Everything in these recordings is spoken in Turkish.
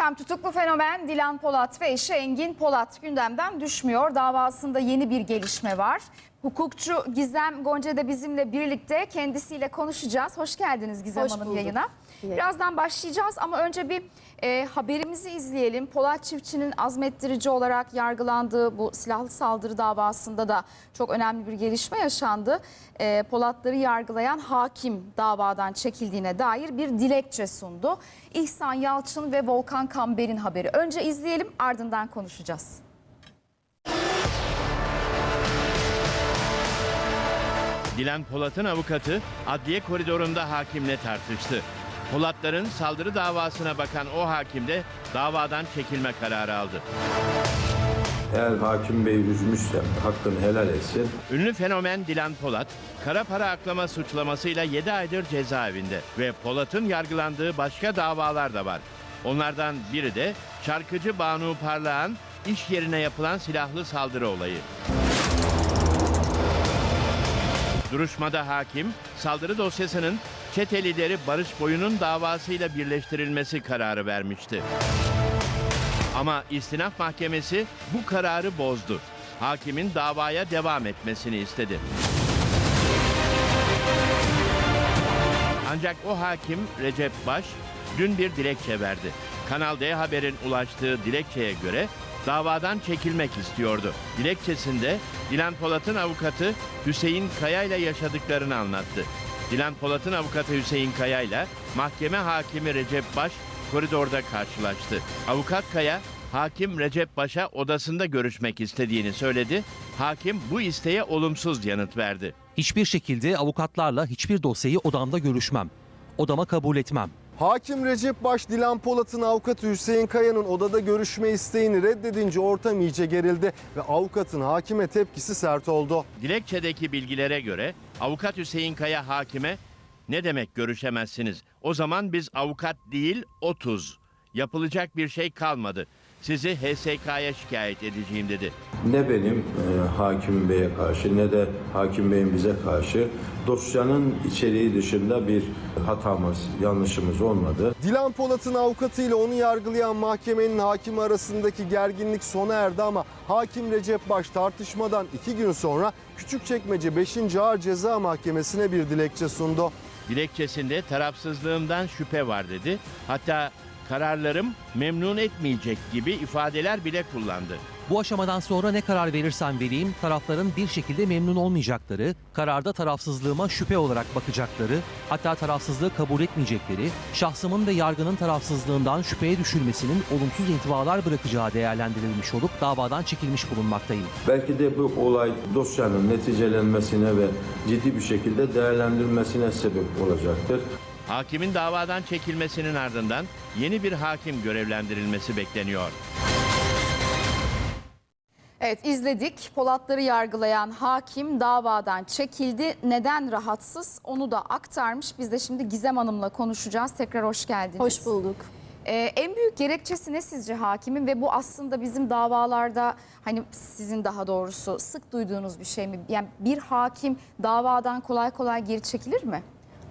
Efendim tutuklu fenomen Dilan Polat ve eşi Engin Polat gündemden düşmüyor. Davasında yeni bir gelişme var. Hukukçu Gizem Gonca da bizimle birlikte kendisiyle konuşacağız. Hoş geldiniz Gizem Hoş Hanım bulduk. yayına. İyi. Birazdan başlayacağız ama önce bir e, haberimizi izleyelim. Polat çiftçinin azmettirici olarak yargılandığı bu silahlı saldırı davasında da çok önemli bir gelişme yaşandı. E, Polatları yargılayan hakim davadan çekildiğine dair bir dilekçe sundu. İhsan Yalçın ve Volkan Kamber'in haberi. Önce izleyelim ardından konuşacağız. Dilan Polat'ın avukatı adliye koridorunda hakimle tartıştı. Polatların saldırı davasına bakan o hakim de davadan çekilme kararı aldı. Eğer hakim bey üzmüşsem hakkını helal etsin. Ünlü fenomen Dilan Polat, kara para aklama suçlamasıyla 7 aydır cezaevinde ve Polat'ın yargılandığı başka davalar da var. Onlardan biri de şarkıcı Banu Parlağan iş yerine yapılan silahlı saldırı olayı. Duruşmada hakim, saldırı dosyasının çete lideri Barış Boyun'un davasıyla birleştirilmesi kararı vermişti. Ama istinaf mahkemesi bu kararı bozdu. Hakimin davaya devam etmesini istedi. Ancak o hakim Recep Baş dün bir dilekçe verdi. Kanal D Haber'in ulaştığı dilekçeye göre davadan çekilmek istiyordu. Dilekçesinde Dilan Polat'ın avukatı Hüseyin Kaya ile yaşadıklarını anlattı. Dilan Polat'ın avukatı Hüseyin Kaya ile mahkeme hakimi Recep Baş koridorda karşılaştı. Avukat Kaya, hakim Recep Baş'a odasında görüşmek istediğini söyledi. Hakim bu isteğe olumsuz yanıt verdi. Hiçbir şekilde avukatlarla hiçbir dosyayı odamda görüşmem. Odama kabul etmem. Hakim Recep Baş Dilan Polat'ın avukatı Hüseyin Kaya'nın odada görüşme isteğini reddedince ortam iyice gerildi ve avukatın hakime tepkisi sert oldu. Dilekçedeki bilgilere göre avukat Hüseyin Kaya hakime ne demek görüşemezsiniz? O zaman biz avukat değil otuz. Yapılacak bir şey kalmadı. Sizi HSK'ya şikayet edeceğim dedi. Ne benim e, hakim beye karşı ne de hakim beyin bize karşı dosyanın içeriği dışında bir hatamız, yanlışımız olmadı. Dilan Polat'ın avukatıyla onu yargılayan mahkemenin hakimi arasındaki gerginlik sona erdi ama hakim Recep Baş tartışmadan iki gün sonra Küçükçekmece 5. Ağır Ceza Mahkemesi'ne bir dilekçe sundu. Dilekçesinde tarafsızlığımdan şüphe var dedi. Hatta kararlarım memnun etmeyecek gibi ifadeler bile kullandı. Bu aşamadan sonra ne karar verirsem vereyim tarafların bir şekilde memnun olmayacakları, kararda tarafsızlığıma şüphe olarak bakacakları, hatta tarafsızlığı kabul etmeyecekleri, şahsımın ve yargının tarafsızlığından şüpheye düşülmesinin olumsuz intibalar bırakacağı değerlendirilmiş olup davadan çekilmiş bulunmaktayım. Belki de bu olay dosyanın neticelenmesine ve ciddi bir şekilde değerlendirilmesine sebep olacaktır. Hakimin davadan çekilmesinin ardından yeni bir hakim görevlendirilmesi bekleniyor. Evet izledik. Polatları yargılayan hakim davadan çekildi. Neden rahatsız onu da aktarmış. Biz de şimdi Gizem Hanım'la konuşacağız. Tekrar hoş geldiniz. Hoş bulduk. Ee, en büyük gerekçesi ne sizce hakimin ve bu aslında bizim davalarda hani sizin daha doğrusu sık duyduğunuz bir şey mi? Yani bir hakim davadan kolay kolay geri çekilir mi?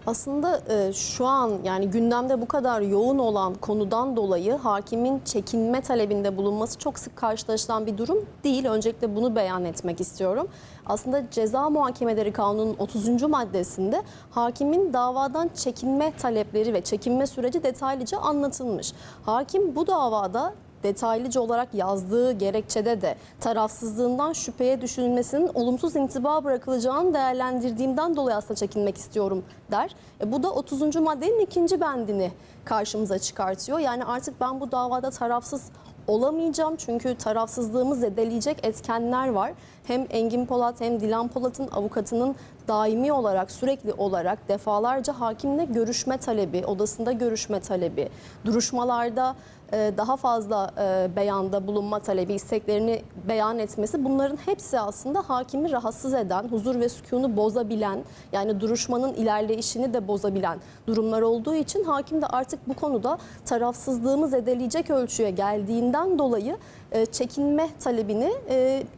Aslında e, şu an yani gündemde bu kadar yoğun olan konudan dolayı hakimin çekinme talebinde bulunması çok sık karşılaşılan bir durum değil. Öncelikle bunu beyan etmek istiyorum. Aslında ceza muhakemeleri kanunun 30. maddesinde hakimin davadan çekinme talepleri ve çekinme süreci detaylıca anlatılmış. Hakim bu davada detaylıca olarak yazdığı gerekçede de tarafsızlığından şüpheye düşülmesinin olumsuz intiba bırakılacağını değerlendirdiğimden dolayı aslında çekinmek istiyorum der. E, bu da 30. maddenin ikinci bendini karşımıza çıkartıyor. Yani artık ben bu davada tarafsız olamayacağım çünkü tarafsızlığımı zedeleyecek etkenler var. Hem Engin Polat hem Dilan Polat'ın avukatının daimi olarak sürekli olarak defalarca hakimle görüşme talebi, odasında görüşme talebi, duruşmalarda e, daha fazla e, beyanda bulunma talebi, isteklerini beyan etmesi bunların hepsi aslında hakimi rahatsız eden, huzur ve sükunu bozabilen, yani duruşmanın ilerleyişini de bozabilen durumlar olduğu için hakim de artık bu konuda tarafsızlığımı zedeleyecek ölçüye geldiğinden dolayı e, çekinme talebini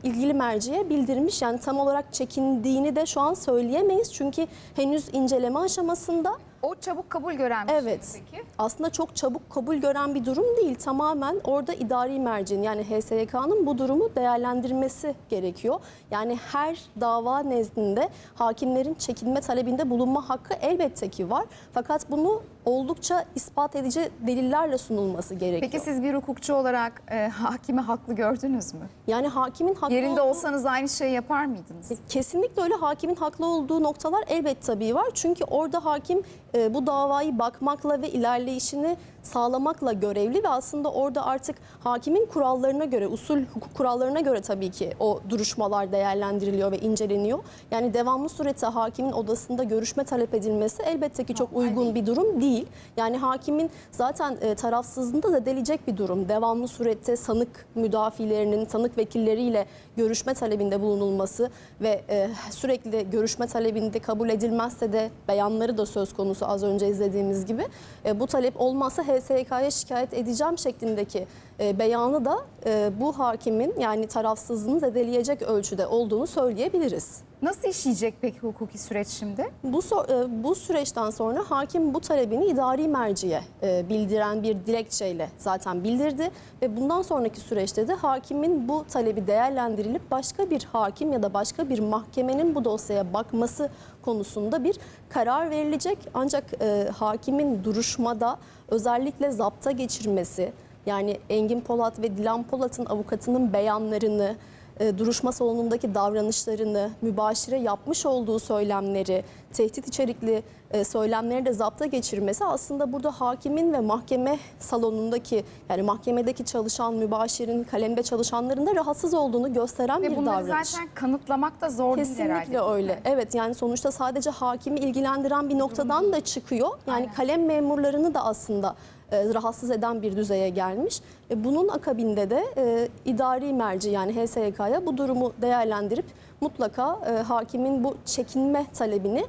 ilgili merciye bildirmiş. Yani tam olarak çekindiğini de şu an söyleyemeyiz çünkü henüz inceleme aşamasında O çabuk kabul gören bir Evet. şey peki? aslında çok çabuk kabul gören bir durum değil. Tamamen orada idari mercin yani HSYK'nın bu durumu değerlendirmesi gerekiyor. Yani her dava nezdinde hakimlerin çekinme talebinde bulunma hakkı elbette ki var. Fakat bunu oldukça ispat edici delillerle sunulması gerekiyor. Peki siz bir hukukçu olarak e, hakimi haklı gördünüz mü? yani hakimin haklı Yerinde olduğu- olsanız aynı şeyi yapar mıydınız? Kesinlikle öyle hakimin haklı olduğu noktalar elbet tabii var. Çünkü orada hakim e, bu davayı bakmakla ve ilerleyişini sağlamakla görevli ve aslında orada artık hakimin kurallarına göre, usul hukuk kurallarına göre tabii ki o duruşmalar değerlendiriliyor ve inceleniyor. Yani devamlı surette hakimin odasında görüşme talep edilmesi elbette ki çok uygun bir durum değil. Yani hakimin zaten e, tarafsızlığında da delecek bir durum. Devamlı surette sanık müdafilerinin, sanık vekilleriyle görüşme talebinde bulunulması ve e, sürekli görüşme talebinde kabul edilmezse de beyanları da söz konusu az önce izlediğimiz gibi. E, bu talep olmazsa HSYK'ya şikayet edeceğim şeklindeki e, beyanı da e, bu hakimin yani tarafsızlığını zedeleyecek ölçüde olduğunu söyleyebiliriz. Nasıl işleyecek peki hukuki süreç şimdi? Bu e, bu süreçten sonra hakim bu talebini idari merciye e, bildiren bir dilekçeyle zaten bildirdi ve bundan sonraki süreçte de hakimin bu talebi değerlendirilip başka bir hakim ya da başka bir mahkemenin bu dosyaya bakması konusunda bir karar verilecek. Ancak e, hakimin duruşmada özellikle zapta geçirmesi yani Engin Polat ve Dilan Polat'ın avukatının beyanlarını duruşma salonundaki davranışlarını, mübaşire yapmış olduğu söylemleri, tehdit içerikli e, söylemleri de zapta geçirmesi aslında burada hakimin ve mahkeme salonundaki yani mahkemedeki çalışan mübaşirin, kalemde çalışanların da rahatsız olduğunu gösteren Ve bir bunları davranış. zaten kanıtlamak da zor değil herhalde. Kesinlikle öyle. Evet yani sonuçta sadece hakimi ilgilendiren bir noktadan da çıkıyor. Yani Aynen. kalem memurlarını da aslında e, rahatsız eden bir düzeye gelmiş. E, bunun akabinde de e, idari merci yani HSYK'ya bu durumu değerlendirip mutlaka e, hakimin bu çekinme talebini e,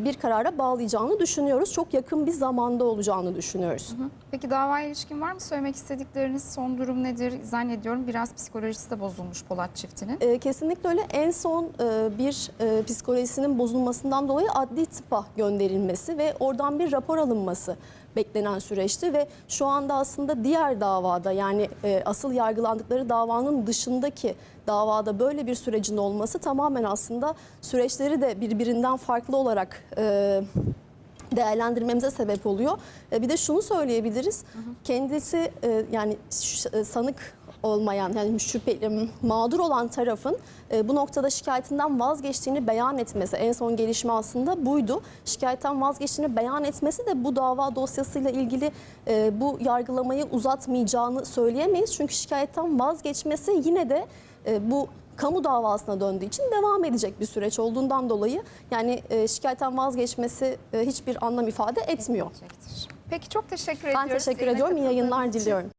bir karara bağlayacağını düşünüyoruz. Çok yakın bir zamanda olacağını düşünüyoruz. Peki davaya ilişkin var mı söylemek istedikleriniz? Son durum nedir? Zannediyorum biraz psikolojisi de bozulmuş Polat çiftinin. E, kesinlikle öyle. En son e, bir e, psikolojisinin bozulmasından dolayı adli tıpa gönderilmesi ve oradan bir rapor alınması beklenen süreçti ve şu anda aslında diğer davada yani e, asıl yargılandıkları davanın dışındaki davada böyle bir sürecin olması tamamen aslında süreçleri de birbirinden farklı olarak e, değerlendirmemize sebep oluyor. E, Bir de şunu söyleyebiliriz. Kendisi yani sanık olmayan yani şüpheli mağdur olan tarafın e, bu noktada şikayetinden vazgeçtiğini beyan etmesi en son gelişme aslında buydu. Şikayetten vazgeçtiğini beyan etmesi de bu dava dosyasıyla ilgili e, bu yargılamayı uzatmayacağını söyleyemeyiz. Çünkü şikayetten vazgeçmesi yine de e, bu kamu davasına döndüğü için devam edecek bir süreç olduğundan dolayı yani e, şikayetten vazgeçmesi e, hiçbir anlam ifade etmiyor. Peki çok teşekkür Ben ediyoruz. teşekkür Yayına ediyorum. İyi yayınlar diliyorum.